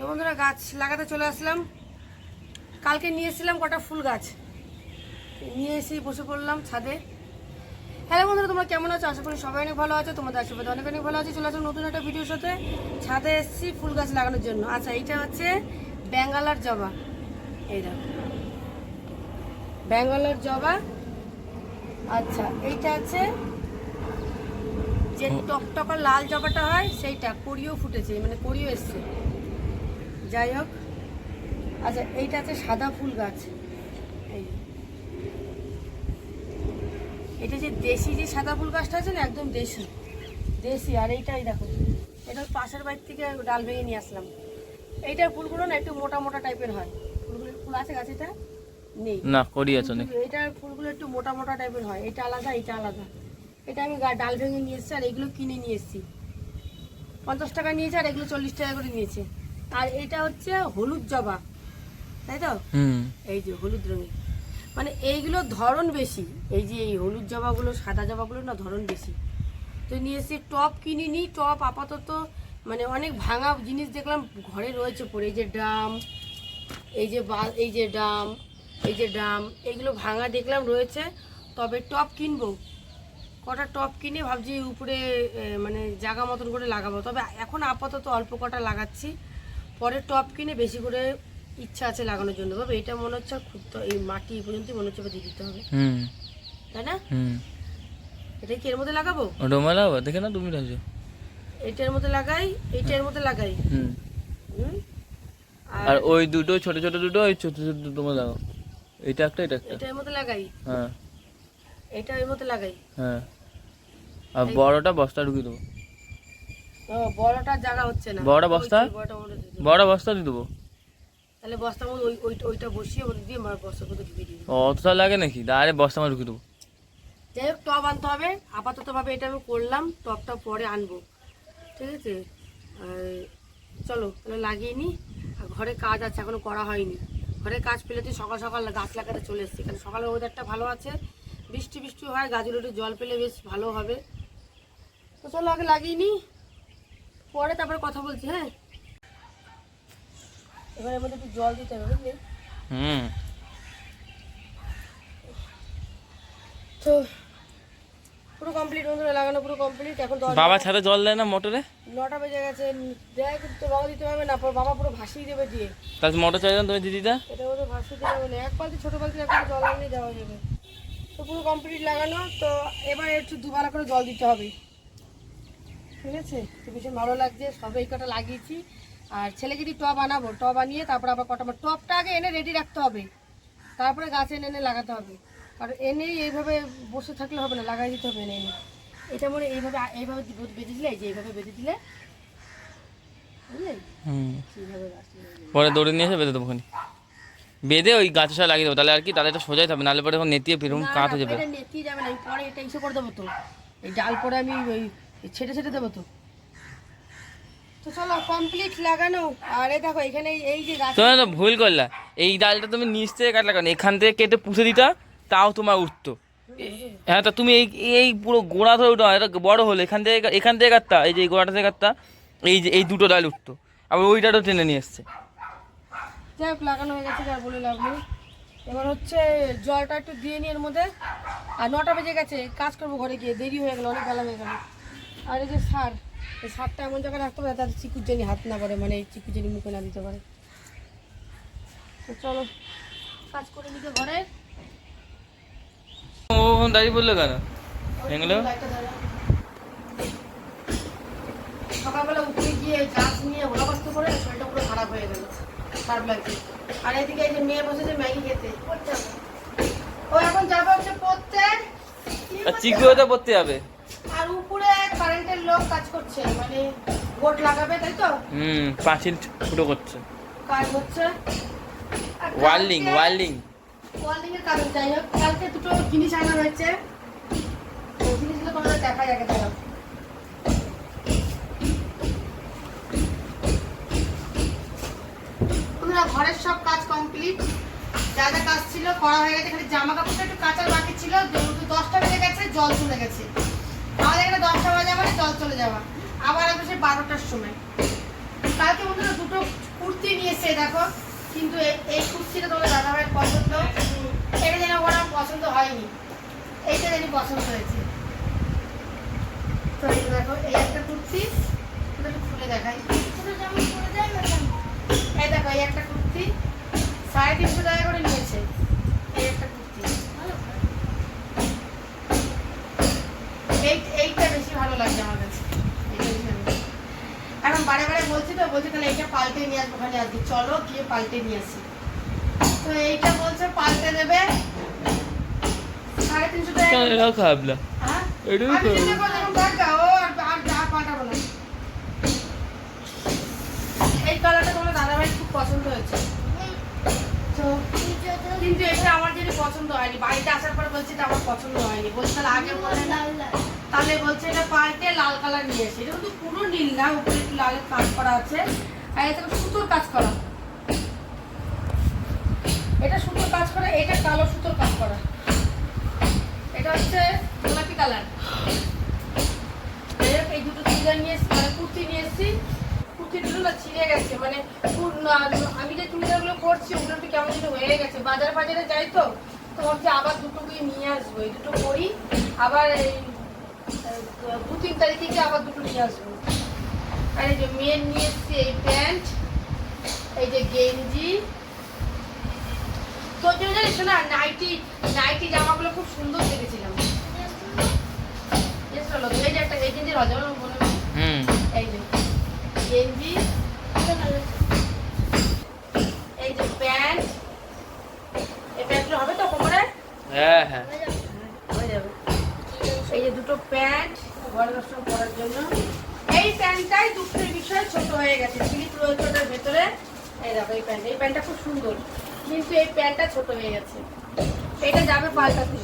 তো বন্ধুরা গাছ লাগাতে চলে আসলাম। কালকে নিয়ে এসেছিলাম কটা ফুল গাছ। নিয়ে এসে বসে পড়লাম ছাদে। হ্যালো বন্ধুরা তোমরা কেমন আছো? আশা করি সবাই অনেক ভালো আছে তোমাদের আশীর্বাদ অনেক অনেক ভালো আছে। চলে আসলাম নতুন একটা ভিডিওর সাথে। ছাদে এসেছি ফুল গাছ লাগানোর জন্য। আচ্ছা এইটা হচ্ছে ব্যাঙ্গালার জবা। এই দেখো। ব্যাঙ্গালোর জবা। আচ্ছা এইটা আছে যে টকটকা লাল জবাটা হয় সেইটা কড়িও ফুটেছে মানে কড়িও এসছে। যাই হোক। আচ্ছা এইটা আছে সাদা ফুল গাছ। এই। এটা যে দেশি যে সাদা ফুল গাছটা আছে না একদম দেশি। দেশি আর এইটাই দেখো। এটা পাশের বাড়ির থেকে ডাল ভেঙে নিয়ে আসলাম। এইটার ফুলগুলো না একটু মোটা মোটা টাইপের হয়। ফুলগুলো ফুল আছে গাছ এটা নেই। না এটার ফুলগুলো একটু মোটা মোটা টাইপের হয়। এটা আলাদা এটা আলাদা। এটা আমি গা- ডাল ভেঙে নিয়ে এসেছি আর এগুলো কিনে নিয়ে এসেছি। পঞ্চাশ টাকা নিয়েছে আর এগুলো চল্লিশ টাকা করে নিয়েছে। আর এটা হচ্ছে হলুদ জবা তাই তো? এই যে হলুদ রঙের। মানে এইগুলো ধরন বেশি এই যে এই হলুদ জবাগুলো সাদা জবাগুলো না ধরন বেশি। তো নিয়ে এসে টপ কিনিনি টপ আপাতত মানে অনেক ভাঙা জিনিস দেখলাম ঘরে রয়েছে পড়ে এই যে ড্রাম এই যে বা এই যে ড্রাম এই যে ড্রাম এগুলো ভাঙা দেখলাম রয়েছে তবে টপ কিনবো। কটা টপ কিনে ভাবছি উপরে মানে জায়গা মতন করে লাগাবো তবে এখন আপাতত অল্প কটা লাগাচ্ছি। পরে টপ কিনে বেশি করে ইচ্ছা আছে লাগানোর জন্য। তবে এটা মনে হচ্ছে খুব তো এই মাটি পর্যন্ত মনে হচ্ছে দিয়ে দিতে হবে। হুম। তাই না? হুম। এটা কি এর মধ্যে লাগাবো? ওটা মেলাবো দেখে না তুমি রাখছো এইটার মধ্যে লাগাই এইটার মধ্যে লাগাই। হুম। হুম। আর ওই দুটো ছোট ছোট দুটো ওই ছোট ছোট দুটো লাগাও। এটা একটা এটা একটা। এটার মধ্যে লাগাই। হ্যাঁ। এটা এর মধ্যে লাগাই। হ্যাঁ। আর বড়টা বস্তা ঢুকিয়ে দেবো। বড়টা জায়গা হচ্ছে না। বড়টা বস্তা? বড়টা বস্তা দিয়ে দেবো? তাহলে বস্তার মধ্যে ওই ওইটা ওইটা বসিয়ে ওটা দিয়ে আমার বস্তার মধ্যে ঢুকিয়ে দিবি। অতটা লাগে নাকি? বস্তা আমার ঢুকিয়ে দেবো। যাই হোক আনতে হবে। আপাতত ভাবে এটা আমি করলাম পরে আনব। ঠিক আছে? আর চলো তাহলে লাগিয়ে নি। আর ঘরে কাজ আছে এখনও করা হয়নি। ঘরে কাজ পেলে তুই সকাল সকাল গাছ লাগাতে চলে এসছি কারণ সকালের ওয়েদারটা ভালো আছে। বৃষ্টি বৃষ্টি হয় গাছগুলো একটু জল পেলে বেশ ভালো হবে। তো চলো আগে লাগিয়ে নি। পরে তারপরে কথা বলছি হ্যাঁ? এবার এর মধ্যে একটু জল দিতে হবে বুঝলি? হুম। তো পুরো কমপ্লিট বন্ধুরা লাগানো পুরো কমপ্লিট এখন বাবা ছাদে জল দেয় না মোটরে? নটা বেজে গেছে দেখ তো বাবা দিতে পারবে না পর বাবা পুরো ভাসিয়ে দেবে দিয়ে। তাহলে মোটর চাইলাম তুমি দিদিটা? এটা ওদের ভাসিয়ে পারবে না এক বালতি ছোট বালতি একটা জল আনলে দেওয়া যাবে। তো পুরো কমপ্লিট লাগানো তো এবার একটু দুবেলা করে জল দিতে হবে। ঠিক আছে? তো ভীষণ ভালো লাগছে সবে এই কটা লাগিয়েছি। আর ছেলে যদি টব আনাবো টব আনিয়ে তারপর আবার কটা টবটা আগে এনে রেডি রাখতে হবে। তারপরে গাছ এনে এনে লাগাতে হবে। কারণ এনেই এইভাবে বসে থাকলে হবে না লাগাই দিতে হবে এনে এনে। এটা মনে এইভাবে এইভাবে বেঁধে দিলে এই যে এইভাবে বেঁধে দিলে পরে দৌড়ে নিয়ে এসে বেঁধে দেবো ওখানে। বেঁধে ওই গাছের সাথে লাগিয়ে দেবো তাহলে আর কি তাহলে এটা সোজাই থাকবে নাহলে পরে এখন নেতিয়ে ফিরুম না, কাঠ না, হয়ে যাবে। নেতিয়ে যাবে না আমি পরে এটা ইসে করে দেবো তো। এই ডাল পরে আমি ওই ছেটে ছেটে দেবো তো। তো চলো কমপ্লিট লাগানো। আর দেখো এখানে এই- যে গাছ তুমি তো ভুল করলা। এই ডালটা তুমি নিচ থেকে কাটলা এখান থেকে কেটে পুষে দিতা তাও তোমার উঠতো। হ্যাঁ তা তুমি এই এই পুরো গোড়া ধরে উঠো এটা বড় হলো এখান থেকে এখান থেকে কাটতা এই যে এই গোড়াটা থেকে কাটতা এই যে এই দুটো ডাল উঠতো। আবার টেনে নিয়ে এসছে। যাই লাগানো হয়ে গেছে আর বলে লাভ নেই। এবার হচ্ছে জলটা একটু দিয়ে নিই এর মধ্যে। আর নটা বেজে গেছে কাজ করব ঘরে গিয়ে দেরি হয়ে গেলো অনেক বেলা হয়ে গেলো। আর এই যে সার এই সারটা এমন জায়গায় রাখতে হবে তাতে চিকুর জানি হাত না করে মানে চিকুর জানি মুখে না দিতে পারে। তো চলো কাজ করে নিতে ঘরে। ও দাঁড়িয়ে পড়ল কেন? এগুলো সকালবেলা উঠে গিয়ে গাছ নিয়ে ওলাবাস্ত করে শরীরটা পুরো খারাপ হয়ে গেল খারাপ লাগছে। আর এদিকে এই যে মেয়ে বসেছে ম্যাগি খেতে। ও এখন যাবে হচ্ছে পড়তে। আর চিকুও তো পড়তে যাবে। উপরে কারেন্টের লোক কাজ করছে মানে বোর্ড লাগাবে তাই তো? হুম পাঁচিল ফুটো করছে। কাজ হচ্ছে। ওয়ার্লিং ওয়ার্লিং ওয়ার্লিং এর কাজ যাই হোক কালকে দুটো জিনিস আনা হয়েছে। জিনিসগুলো তোমাদের দেখা যাবে ঘরের সব কাজ কমপ্লিট যা যা কাজ ছিল করা হয়ে গেছে খালি জামা কাপড়টা একটু কাচার বাকি ছিল। যেহেতু দশটা বেজে গেছে জল চলে গেছে। আমাদের এখানে দশটা বাজে মানে জল চলে যাওয়া আবার আসবে বারোটার সময়। কালকে বন্ধুরা দুটো কুর্তি নিয়ে এসে দেখো। কিন্তু এই- কুর্তিটা তোমার দাদা ভাইয়ের পছন্দ। এটা যেন আমার পছন্দ হয়নি। এইটা যেন পছন্দ হয়েছে। দেখো, এই একটা কুর্তি। খুলে দেখাই। এই দেখো, এই একটা কুর্তি। সাড়ে তিনশো টাকা করে নিয়েছে এই একটা কুর্তি এই এইটা বেশি ভালো লাগছে আমার কাছে এইটা বেশি ভালো লাগছে। এখন বারে বারে বলছি তো বলছি তাহলে এইটা পাল্টে নিয়ে আসব ওখানে আজকে চলো গিয়ে পাল্টে নিয়ে আসি। তো এইটা বলছে পাল্টে দেবে। সাড়ে তিনশো টাকা। এটাও খারাপ না হ্যাঁ? এটাও আমি তো- চিন্তা করলাম, দেখা, ও আর আর যা পাল্টাবো না। এই কালারটা তোমার দাদাভাই খুব পছন্দ হয়েছে। তো কিন্তু এটা আমার যেটা পছন্দ হয়নি। বাড়িতে আসার পর বলছি এটা আমার পছন্দ হয়নি। বলছে তাহলে আগে বলে না তাহলে বলছে এটা পাল্টে লাল কালার নিয়ে এসে। এটা কিন্তু পুরো নীল না, উপরে একটু লালের কাজ করা আছে। আর এটা সুতোর কাজ করা। এটা সুতোর কাজ করা, এটা কালো সুতোর কাজ করা। এটা হচ্ছে গোলাপি কালার। এই দুটো চুড়িদার নিয়ে এসেছি মানে কুর্তি নিয়ে এসেছি। কুর্তি দুটো না ছিঁড়ে গেছে মানে আমি যে চুড়িদারগুলো করছি, ওগুলো একটু কেমন যেন হয়ে গেছে। বাজার বাজারে যাই তো তো ভাবছি আবার দুটো নিয়ে আসব। এই দুটো করি, আবার এই দু তিন তারিখ থেকে আবার দুটো নিয়ে আসব। আর এই যে মেয়ের নিয়ে এসছি এই প্যান্ট এই যে গেঞ্জি। তোর জন্য জানিস না নাইটি নাইটি জামাগুলো খুব সুন্দর দেখেছিলাম। এই যে একটা এই মনে হয়। হুম। এই যে গেঞ্জি ছোট হয়ে গেছে। এটা যাবে পাল্টাতে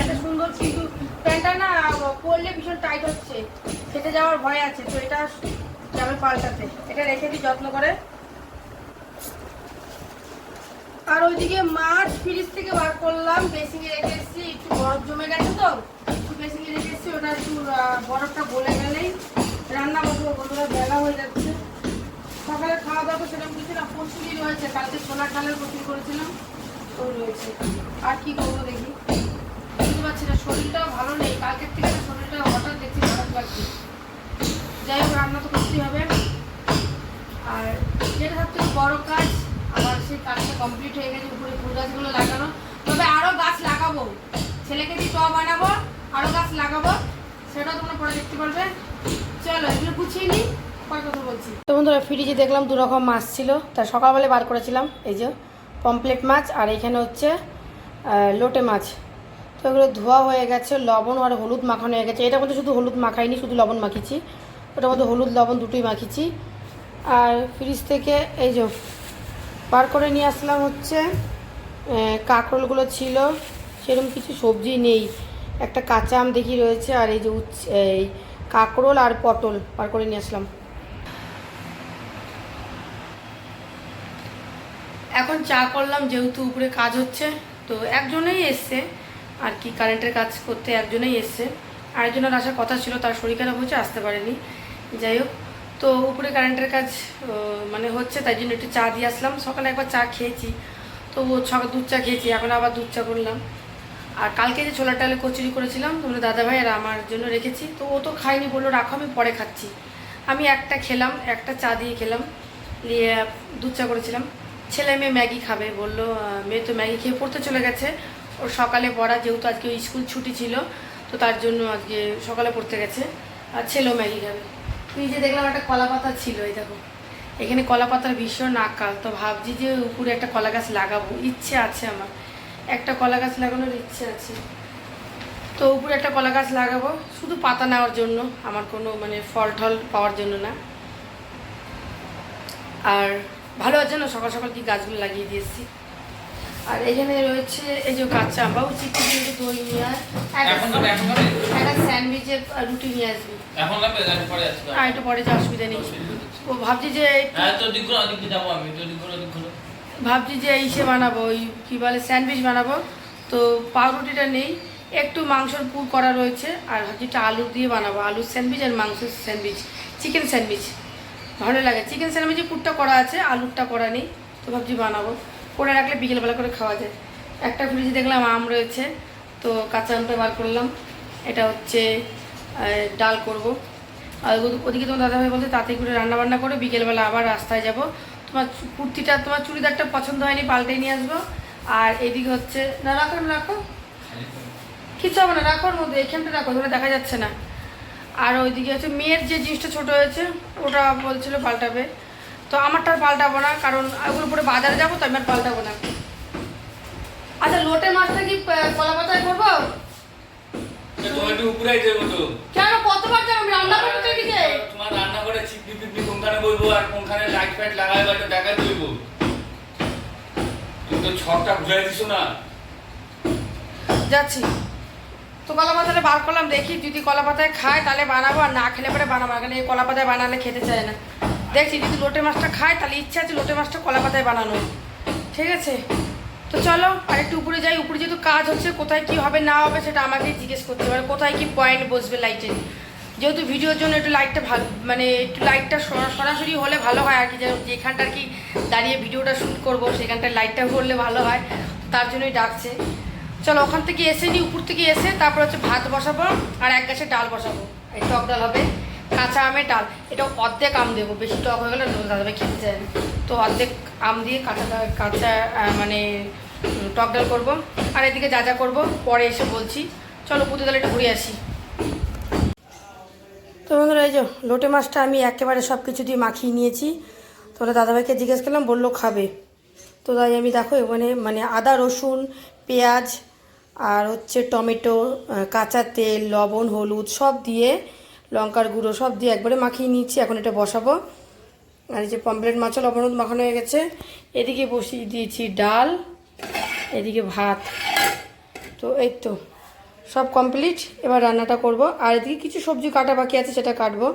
এটা সুন্দর কিন্তু প্যান্টটা না, পরলে ভীষণ টাইট হচ্ছে। ফেটে যাওয়ার ভয় আছে, তো এটা যাবে পাল্টাতে। এটা রেখে দিই যত্ন করে। আর ওইদিকে মাছ ফ্রিজ থেকে বার করলাম বেসিংয়ে রেখে এসেছি, একটু বরফ জমে গেছে তো, একটু বেসিংয়ে রেখে এসেছি, ওটা একটু বরফটা গলে গেলেই রান্না বসবো বন্ধুরা বেলা হয়ে যাচ্ছে। সকালে খাওয়া দাওয়া সেরকম কিছু না কচুরি রয়েছে কালকে সোনার ডালের কচুরি করেছিলাম, তো রয়েছে। আর কি করব দেখি? বুঝতে পারছি না, শরীরটাও ভালো নেই, কালকের থেকে শরীরটা হঠাৎ দেখছি খারাপ লাগছে যাই হোক, রান্না তো করতেই হবে। আর যেটা সবথেকে বড় কাজ, আমার সেই কাজটা কমপ্লিট হয়ে গেছে, উপরে ফুল গাছগুলো লাগানো। তবে আরও গাছ লাগাবো। ছেলেকে দিয়ে টব বানাবো আরও গাছ লাগাবো, সেটাও তোমরা পরে দেখতে পারবে। চলো, এগুলো গুছিয়ে নিই। তো বন্ধুরা ফ্রিজে দেখলাম দু রকম মাছ ছিল। তা সকালবেলা বার করেছিলাম, এই যে পমপ্লেট মাছ আর এখানে হচ্ছে লোটে মাছ। তো এগুলো ধোয়া হয়ে গেছে, লবণ আর হলুদ মাখানো হয়ে গেছে। এটা মধ্যে শুধু হলুদ মাখাইনি, শুধু লবণ মাখিয়েছি। ওটার মধ্যে হলুদ, লবণ দুটোই মাখিয়েছি। আর ফ্রিজ থেকে এই যে বার করে নিয়ে আসলাম হচ্ছে কাঁকরোলগুলো ছিল। সেরকম কিছু সবজি নেই। একটা কাঁচা আম দেখি রয়েছে, আর এই যে এই কাঁকরোল আর পটল বার করে নিয়ে আসলাম। এখন চা করলাম, যেহেতু উপরে কাজ হচ্ছে, তো একজনেই এসছে, আর কি কারেন্টের কাজ করতে একজনেই এসছে। আরেকজনের আসার কথা ছিল, তার শরীর খারাপ হয়েছে, আসতে পারেনি। যাই হোক, তো উপরে কারেন্টের কাজ মানে হচ্ছে, তাই জন্য একটু চা দিয়ে আসলাম। সকালে একবার চা খেয়েছি তো ও সকাল দুধ চা খেয়েছি, এখন আবার দুধ চা করলাম। আর কালকে যে ছোলার ডালে কচুরি করেছিলাম তোমরা দাদা ভাই আর আমার জন্য রেখেছি, তো ও তো খাইনি বলল রাখো, আমি পরে খাচ্ছি। আমি একটা খেলাম, একটা চা দিয়ে খেলাম, দিয়ে দুধ চা করেছিলাম। ছেলে মেয়ে ম্যাগি খাবে, বলল মেয়ে তো ম্যাগি খেয়ে পড়তে চলে গেছে। ওর সকালে পড়া যেহেতু আজকে স্কুল ছুটি ছিল, তো তার জন্য আজকে সকালে পড়তে গেছে, আর ছেলেও ম্যাগি খাবে। নিচে দেখলাম একটা কলা পাতা ছিল, এই দেখো। এখানে কলা পাতার ভীষণ আকাল তো ভাবছি যে উপরে একটা কলা গাছ লাগাবো, ইচ্ছে আছে আমার। একটা কলা গাছ লাগানোর ইচ্ছে আছে। তো উপরে একটা কলা গাছ লাগাবো, শুধু পাতা নেওয়ার জন্য, আমার কোনো মানে ফল টল পাওয়ার জন্য না। আর ভালো আছে না? সকাল সকাল কি গাছগুলো লাগিয়ে দিয়েছি আর এখানে রয়েছে এই যে কাঁচা আম বাবু চিকেন কিন্তু দই নিয়ে একটা স্যান্ডউইচের রুটি নিয়ে আসবি। এখন খাবে এখন পরে আসবে। আর একটু পরে যা অসুবিধা নেই। ও ভাবছি যে হ্যাঁ ভাবছি যে এই সে বানাবো ওই কী বলে স্যান্ডউইচ বানাবো। তো পাউরুটিটা নেই। একটু মাংসর পুর করা রয়েছে। আর ভাবছি একটা আলু দিয়ে বানাবো। আলুর স্যান্ডউইচ আর মাংসের স্যান্ডউইচ চিকেন স্যান্ডউইচ। ভালো লাগে। চিকেন স্যান্ডউইচের পুরটা করা আছে, আলুরটা করা নেই, তো ভাবছি বানাবো। করে রাখলে বিকেলবেলা করে খাওয়া যায়। একটা ফ্রিজে দেখলাম আম রয়েছে, তো কাঁচা আমটা বার করলাম। এটা হচ্ছে ডাল করব। আর ওদিকে তোমার দাদাভাই বলছে তাতে করে রান্না বান্না করে, বিকেলবেলা আবার রাস্তায় যাব। তোমার কুর্তিটা, তোমার চুড়িদারটা পছন্দ হয়নি পাল্টে নিয়ে আসব। আর এদিকে হচ্ছে, না, রাখো রাখো। কিছু হবে না, রাখো মধ্যে এখানটা রাখো ওখানে দেখা যাচ্ছে না। আর ওইদিকে হচ্ছে মেয়ের যে জিনিসটা ছোট হয়েছে ওটা বলছিল পাল্টাবে। তো আমারটা পাল্টাবো না কারণ ওগুলো পরে বাজারে যাব তো আমি আর পাল্টাবো না। আচ্ছা লোটে মাছটা কি কলা পাতায় করব? তো। কেন কতবার যাব আমি রান্না করতে এদিকে? তোমার রান্না করে চিপনি পিপনি কোনখানে বলব আর কোনখানে লাইট ফাইট লাগাই বা একটু দেখা দিব তুমি তো ঘুরাই দিছো না। যাচ্ছি। তো কলা পাতাটা বার করলাম, দেখি যদি কলা পাতায় খায় তাহলে বানাবো, আর না খেলে পরে বানাবো। না কারণ এই কলা পাতায় বানালে খেতে চায় না। দেখছি যদি লোটে মাছটা খায় তাহলে ইচ্ছা আছে লোটে মাছটা কলা পাতায় বানানো ঠিক আছে? তো চলো, আর একটু উপরে যাই। উপরে যেহেতু কাজ হচ্ছে, কোথায় কি হবে, না হবে সেটা আমাকেই জিজ্ঞেস করতে পারে কোথায় কি পয়েন্ট বসবে লাইটের যেহেতু ভিডিওর জন্য একটু লাইটটা ভালো মানে একটু লাইটটা সরা- সরাসরি হলে ভালো হয় আর কি। যে যেখানটার কি দাঁড়িয়ে ভিডিওটা শ্যুট করব, সেখানটায় লাইটটা করলে ভালো হয়। তার জন্যই ডাকছে। চলো ওখান থেকে এসে নি, উপর থেকে এসে তারপর হচ্ছে ভাত বসাবো আর এক গাছে ডাল বসাবো। এই টক ডাল হবে, কাঁচা আমের ডাল। এটা অর্ধেক আম দেবো, বেশি টক হয়ে গেলে দাদাভাই খেতে চায় তো অর্ধেক আম দিয়ে কাঁচা কাঁচা মানে টক ডাল করব। আর এদিকে যা যা করব, পরে এসে বলছি। চলো পুঁতে ডাল একটু ঘুরে আসি। তো বন্ধুরা, এই যে লোটে মাছটা আমি একেবারে সব কিছু দিয়ে মাখিয়ে নিয়েছি। তো দাদাভাইকে জিজ্ঞেস করলাম, বলল খাবে। তো তাই আমি দেখো এখানে মানে আদা, রসুন, পেঁয়াজ আর হচ্ছে টমেটো কাঁচা তেল, লবণ, হলুদ সব দিয়ে, লঙ্কার গুঁড়ো সব দিয়ে একবারে মাখিয়ে নিচ্ছি এখন এটা বসাবো। আর এই যে পমপ্লেট মাছও লবণ, হলুদ মাখানো হয়ে গেছে। এদিকে বসিয়ে দিয়েছি ডাল, এদিকে ভাত। তো এই তো, সব কমপ্লিট। এবার রান্নাটা করব। আর এদিকে কিছু সবজি কাটা বাকি আছে, সেটা কাটবো।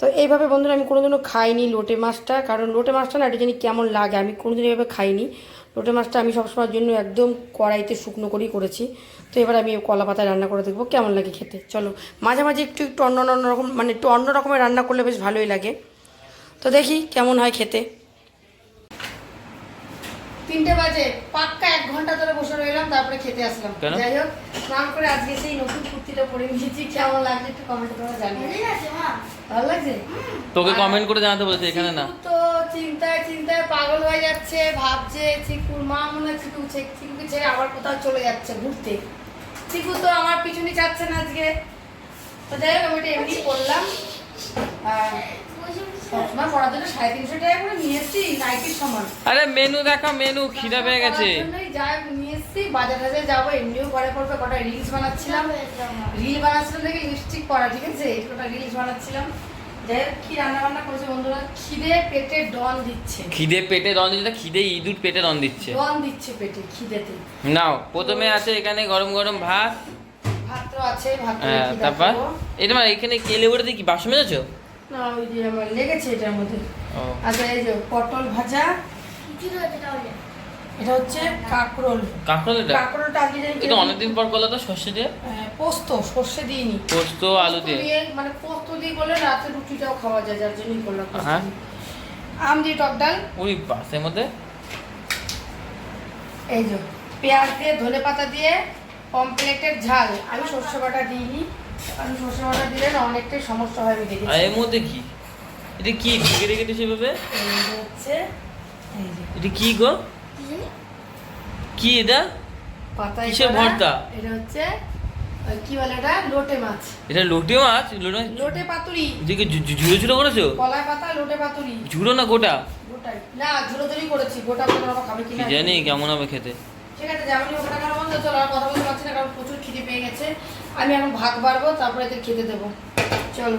তো এইভাবে বন্ধুরা, আমি কোনোদিনও খাইনি লোটে মাছটা, কারণ লোটে মাছটা না, এটা জানি কেমন লাগে। আমি কোনোদিন এভাবে খাইনি। লোটে মাছটা আমি সবসময়ের জন্য একদম কড়াইতে শুকনো করেই করেছি। তো এবার আমি কলা পাতায় রান্না করে দেখব কেমন লাগে খেতে। চলো মাঝে মাঝে একটু একটু অন্য অন্য রকম মানে একটু অন্য রকমের রান্না করলে বেশ ভালোই লাগে। তো দেখি কেমন হয় খেতে। তিনটে বাজে পাক্কা এক ঘণ্টা ধরে বসে রইলাম তারপরে খেতে আসলাম। যাই হোক স্নান করে আজকে সেই নতুন কুর্তিটা পরে নিয়েছি কেমন লাগছে একটু কমেন্ট করে জানিয়ে ভালো লাগছে তোকে কমেন্ট করে জানাতে বলেছে এখানে না। তো চিন্তায় চিন্তায় পাগল হয়ে যাচ্ছে ভাবছে চিকুর মা মনে হয় চিকু চিকুকে ছেড়ে আবার কোথাও চলে যাচ্ছে ঘুরতে। চিকু তো আমার পিছনে যাচ্ছে না আজকে। তো যাই হোক আমি এটা এমনি করলাম। আর সবসময় পড়ার জন্য সাড়ে তিনশো টাকা করে নিয়ে এসছি নাইটির সমান। আরে মেনু দেখা মেনু খিদা পেয়ে গেছে। করার জন্যই যা নিয়ে এসছি। বাজার টাজারে যাব এমনিও পড়বে কটা রিলস বানাচ্ছিলাম। রিল বানাচ্ছিলাম দেখে লিপস্টিক পরা ঠিক আছে? কটা রিলস বানাচ্ছিলাম। খিদে পেটে ডন দিচ্ছে। খিদে পেটে রন দিচ্ছে খিদে ইঁদুর পেটে রন দিচ্ছে। ডন দিচ্ছে পেটে খিদেতে। নাও প্রথমে আছে এখানে গরম গরম ভাত। ভাত তো আছে ভাত হ্যাঁ, তারপর? এটা মানে এখানে কেলে বলে কি বাসন মেজেছো? না ওই যে আমার লেগেছে এটার মধ্যে। আচ্ছা এই যে পটল ভাজা। এটা হচ্ছে কাকরোল। কাঁকরোল এটা কাকরোলটা আজকে জানি এটা অনেকদিন পর করল তো সর্ষে দিয়ে? পোস্ত সর্ষে দিইনি। পোস্ত আলু দিয়ে? মানে পোস্ত দিয়ে করলে রাতে রুটিটাও খাওয়া যায় যার জন্যই করলাম হ্যাঁ। আম দিয়ে টক ডাল? ওই বাসের মধ্যে? এই যে পেঁয়াজ দিয়ে ধনে পাতা দিয়ে পমপ্লেটের ঝাল। আমি সর্ষে বাটা দিইনি। কারণ সর্ষে বাটা দিলে না অনেকটাই সমস্যা হয় আমি দেখেছি। এর মধ্যে কি? এটা কি ঢেকে রেখে দিয়েছে এভাবে হচ্ছে এটা কি গো? কি এটা? কিসের ভর্তা? এটা হচ্ছে কি বলে এটা? লোটে মাছ। এটা লোটে মাছ? লোটে লোটে পাতুরি। ঝু- ঝুড়ো ঝুড়ো করেছ? কলাই পাতা লোটে পাতুরি। ঝুড়ো না গোটা? গোটাই। না ঝুলো ধরেই করেছি। গোটা গোটা খাবে কি জানি কেমন হবে খেতে। ঠিক আছে যেমনই হোক না কেন বন্ধু? চলো আর কথা বলতে পারছি না কারণ প্রচুর খিদে পেয়ে গেছে। আমি এখন ভাত বাড়বো তারপরে এদের খেতে দেবো। চলো।